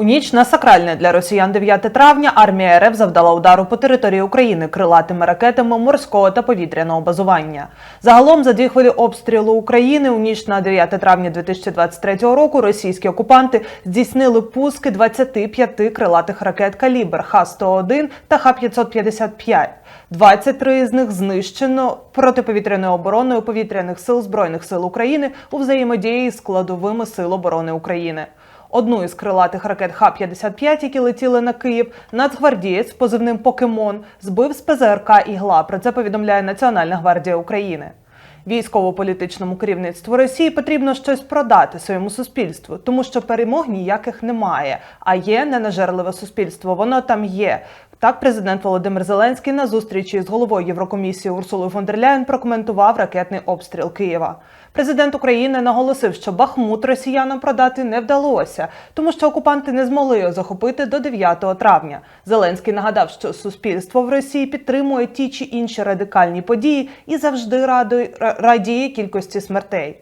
У ніч на сакральне для росіян 9 травня армія РФ завдала удару по території України крилатими ракетами морського та повітряного базування. Загалом за дві хвилі обстрілу України у ніч на 9 травня 2023 року російські окупанти здійснили пуски 25 крилатих ракет калібр Х-101 та Х-555. 23 з них знищено протиповітряною обороною повітряних сил Збройних сил України у взаємодії з складовими сил оборони України. Одну із крилатих ракет Х-55, які летіли на Київ, нацгвардієць з позивним Покемон збив з ПЗРК «Ігла». Про це повідомляє Національна гвардія України. Військово-політичному керівництву Росії потрібно щось продати своєму суспільству, тому що перемог ніяких немає. А є ненажерливе суспільство. Воно там є. Так, президент Володимир Зеленський на зустрічі з головою Єврокомісії Урсулою фон дер Ляєн прокоментував ракетний обстріл Києва. Президент України наголосив, що Бахмут росіянам продати не вдалося, тому що окупанти не змогли його захопити до 9 травня. Зеленський нагадав, що суспільство в Росії підтримує ті чи інші радикальні події і завжди радує- радіє кількості смертей.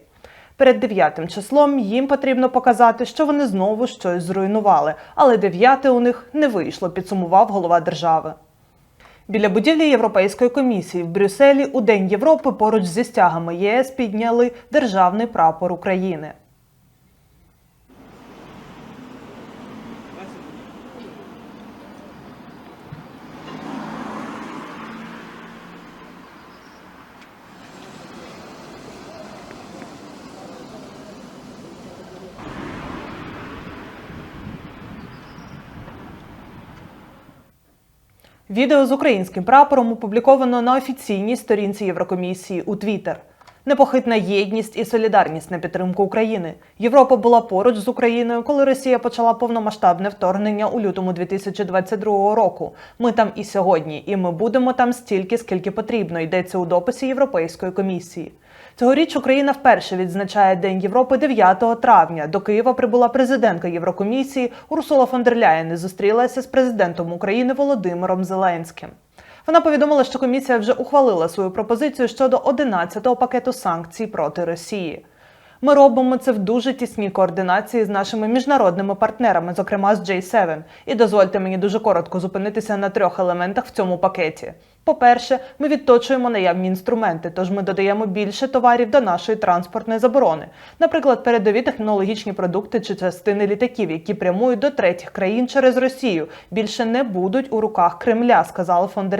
Перед 9 числом їм потрібно показати, що вони знову щось зруйнували, але 9 у них не вийшло, підсумував голова держави. Біля будівлі Європейської комісії в Брюсселі у День Європи поруч зі стягами ЄС підняли державний прапор України. Відео з українським прапором опубліковано на офіційній сторінці Єврокомісії у Твіттер. Непохитна єдність і солідарність на підтримку України. Європа була поруч з Україною, коли Росія почала повномасштабне вторгнення у лютому 2022 року. Ми там і сьогодні, і ми будемо там стільки, скільки потрібно. Йдеться у дописі Європейської комісії. Цьогоріч Україна вперше відзначає День Європи 9 травня. До Києва прибула президентка Єврокомісії Урсула фон дер Ляєн і зустрілася з президентом України Володимиром Зеленським. Вона повідомила, що комісія вже ухвалила свою пропозицію щодо 11-го пакету санкцій проти Росії. Ми робимо це в дуже тісній координації з нашими міжнародними партнерами, зокрема з J7. І дозвольте мені дуже коротко зупинитися на трьох елементах в цьому пакеті. По-перше, ми відточуємо наявні інструменти, тож ми додаємо більше товарів до нашої транспортної заборони, наприклад, передові технологічні продукти чи частини літаків, які прямують до третіх країн через Росію, більше не будуть у руках Кремля, сказала фон.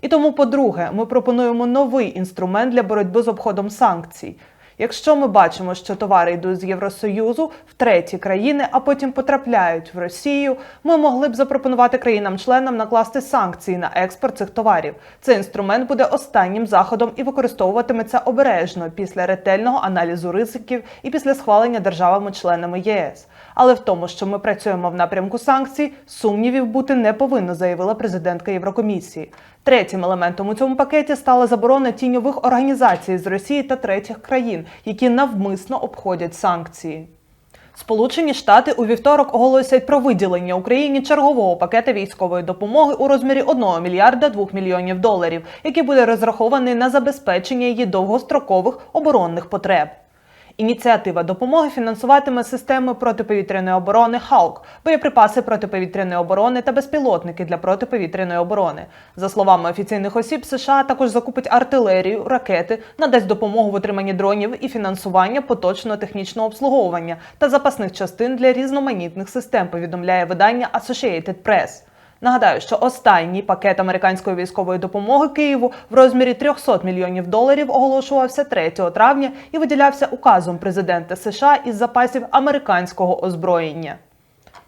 І тому, по-друге, ми пропонуємо новий інструмент для боротьби з обходом санкцій. Якщо ми бачимо, що товари йдуть з Євросоюзу в треті країни, а потім потрапляють в Росію, ми могли б запропонувати країнам-членам накласти санкції на експорт цих товарів. Цей інструмент буде останнім заходом і використовуватиметься обережно після ретельного аналізу ризиків і після схвалення державами-членами ЄС. Але в тому, що ми працюємо в напрямку санкцій, сумнівів бути не повинно, заявила президентка Єврокомісії. Третім елементом у цьому пакеті стала заборона тіньових організацій з Росії та третіх країн, які навмисно обходять санкції. Сполучені Штати у вівторок оголосять про виділення Україні чергового пакета військової допомоги у розмірі 1 мільярда 2 мільйонів доларів, який буде розрахований на забезпечення її довгострокових оборонних потреб. Ініціатива допомоги фінансуватиме системи протиповітряної оборони ХАУК, боєприпаси протиповітряної оборони та безпілотники для протиповітряної оборони. За словами офіційних осіб, США також закупить артилерію, ракети, надасть допомогу в отриманні дронів і фінансування поточного технічного обслуговування та запасних частин для різноманітних систем. Повідомляє видання Associated Press. Нагадаю, що останній пакет американської військової допомоги Києву в розмірі 300 мільйонів доларів оголошувався 3 травня і виділявся указом президента США із запасів американського озброєння.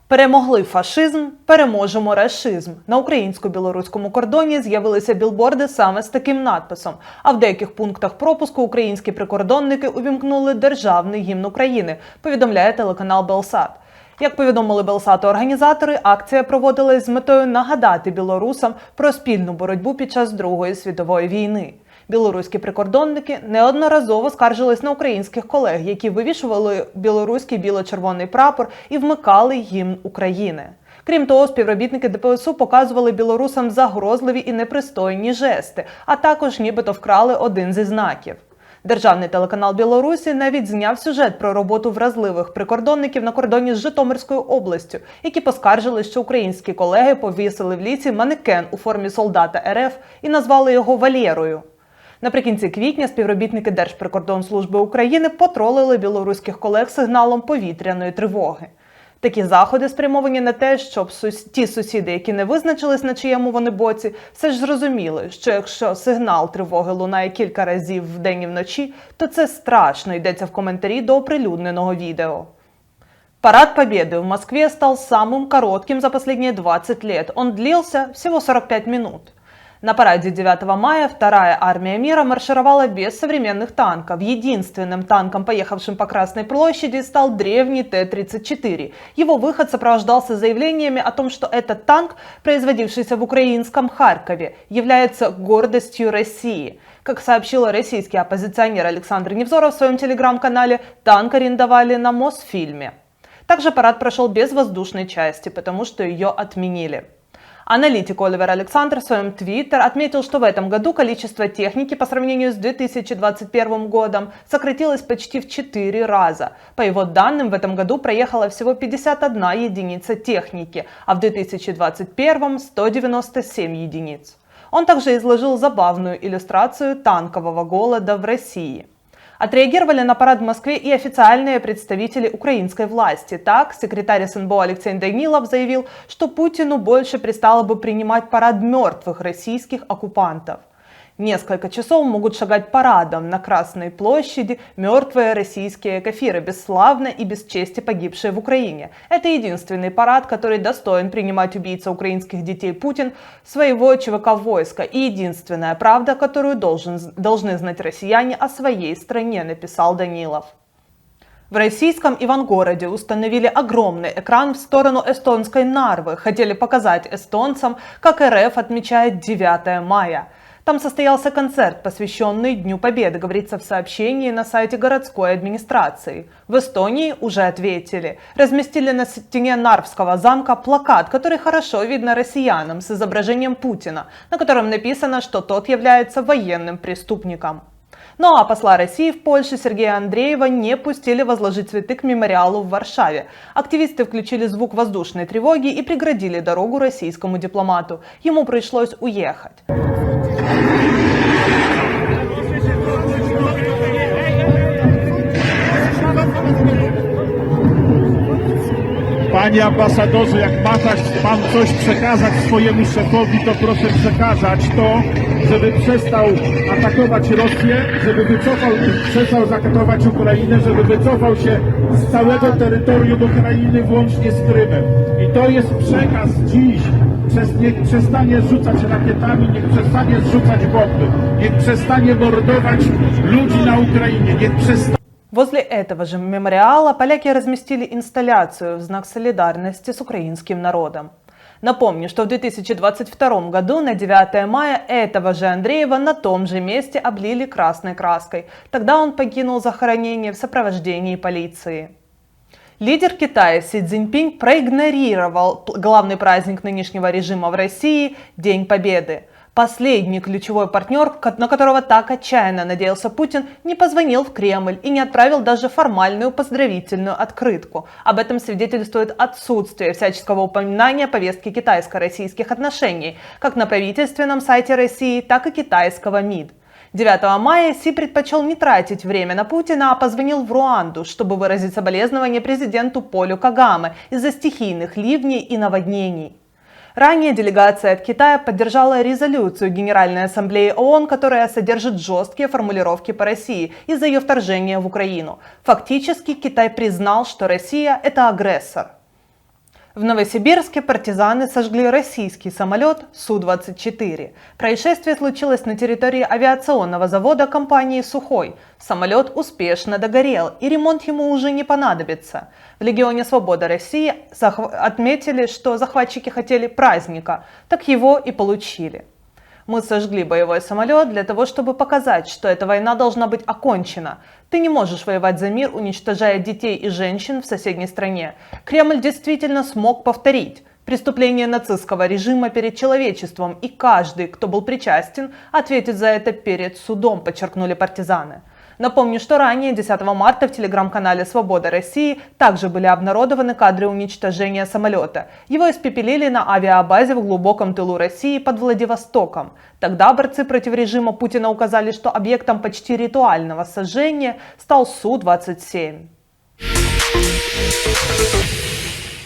Перемогли фашизм, переможемо рашизм. На українсько-білоруському кордоні з'явилися білборди саме з таким надписом. А в деяких пунктах пропуску українські прикордонники увімкнули державний гімн України. Повідомляє телеканал Белсат. Як повідомили Белсату організатори, акція проводилась з метою нагадати білорусам про спільну боротьбу під час Другої світової війни. Білоруські прикордонники неодноразово скаржились на українських колег, які вивішували білоруський біло-червоний прапор і вмикали гімн України. Крім того, співробітники ДПСУ показували білорусам загрозливі і непристойні жести, а також нібито вкрали один зі знаків. Державний телеканал Білорусі навіть зняв сюжет про роботу вразливих прикордонників на кордоні з Житомирською областю, які поскаржили, що українські колеги повісили в лісі манекен у формі солдата РФ і назвали його Валєрою. Наприкінці квітня співробітники Держприкордонслужби України потролили білоруських колег сигналом повітряної тривоги. Такі заходи спрямовані на те, щоб ті сусіди, які не визначились на чиєму вони боці, все ж зрозуміли, що якщо сигнал тривоги лунає кілька разів вдень і вночі, то це страшно йдеться в коментарі до оприлюдненого відео. Парад Победы в Москве стал самым коротким за последние 20 лет. Он длился всего 45 минут. На параде 9 мая вторая армия мира маршировала без современных танков. Единственным танком, поехавшим по Красной площади, стал древний Т-34. Его выход сопровождался заявлениями о том, что этот танк, производившийся в украинском Харькове, является гордостью России. Как сообщил российский оппозиционер Александр Невзоров в своем телеграм-канале, танк арендовали на Мосфильме. Также парад прошел без воздушной части, потому что ее отменили. Аналитик Оливер Александр в своем твиттер отметил, что в этом году количество техники по сравнению с 2021 годом сократилось почти в 4 раза. По его данным, в этом году проехала всего 51 единица техники, а в 2021 197 единиц. Он также изложил забавную иллюстрацию танкового голода в России. Отреагировали на парад в Москве и официальные представители украинской власти. Так, секретарь СНБО Алексей Данилов заявил, что Путину больше пристало бы принимать парад мертвых российских оккупантов. Несколько часов могут шагать парадом на Красной площади мертвые российские кафиры, бесславно и без чести погибшие в Украине. Это единственный парад, который достоин принимать убийца украинских детей Путин своего ЧВК войска. И единственная правда, которую должен, должны знать россияне о своей стране, написал Данилов. В российском Ивангороде установили огромный экран в сторону эстонской Нарвы. Хотели показать эстонцам, как РФ отмечает 9 мая. Там состоялся концерт, посвященный Дню Победы, говорится в сообщении на сайте городской администрации. В Эстонии уже ответили. Разместили на стене Нарвского замка плакат, который хорошо видно россиянам с изображением Путина, на котором написано, что тот является военным преступником. Ну а посла России в Польше Сергея Андреева не пустили возложить цветы к мемориалу в Варшаве. Активисты включили звук воздушной тревоги и преградили дорогу российскому дипломату. Ему пришлось уехать. Panie ambasadorze, jak ma pan coś przekazać swojemu szefowi, to proszę przekazać to, żeby przestał atakować Rosję, żeby wycofał, przestał zaatakować Ukrainę, żeby wycofał się z całego terytorium Ukrainy, włącznie z Krymem. I to jest przekaz dziś. Przez, niech przestanie rzucać rakietami, niech przestanie zrzucać bomby, niech przestanie mordować ludzi na Ukrainie, niech przestanie Возле этого же мемориала поляки разместили инсталляцию в знак солидарности с украинским народом. Напомню, что в 2022 году на 9 мая этого же Андреева на том же месте облили красной краской. Тогда он покинул захоронение в сопровождении полиции. Лидер Китая Си Цзиньпинь проигнорировал главный праздник нынешнего режима в России – День Победы. Последний ключевой партнер, на которого так отчаянно надеялся Путин, не позвонил в Кремль и не отправил даже формальную поздравительную открытку. Об этом свидетельствует отсутствие всяческого упоминания повестки китайско-российских отношений, как на правительственном сайте России, так и китайского МИД. 9 мая Си предпочел не тратить время на Путина, а позвонил в Руанду, чтобы выразить соболезнования президенту Полю Кагаме из-за стихийных ливней и наводнений. Ранее делегация от Китая поддержала резолюцию Генеральной Ассамблеи ООН, которая содержит жесткие формулировки по России из-за ее вторжения в Украину. Фактически Китай признал, что Россия – это агрессор. В Новосибирске партизаны сожгли российский самолет Су-24. Происшествие случилось на территории авиационного завода компании «Сухой». Самолет успешно догорел, и ремонт ему уже не понадобится. В Легионе Свобода России отметили, что захватчики хотели праздника, так его и получили. Мы сожгли боевой самолет для того, чтобы показать, что эта война должна быть окончена. Ты не можешь воевать за мир, уничтожая детей и женщин в соседней стране. Кремль действительно смог повторить преступление нацистского режима перед человечеством, и каждый, кто был причастен, ответит за это перед судом, подчеркнули партизаны. Напомню, что ранее, 10 марта, в телеграм-канале «Свобода России» также были обнародованы кадры уничтожения самолета. Его испепелили на авиабазе в глубоком тылу России под Владивостоком. Тогда борцы против режима Путина указали, что объектом почти ритуального сожжения стал Су-27.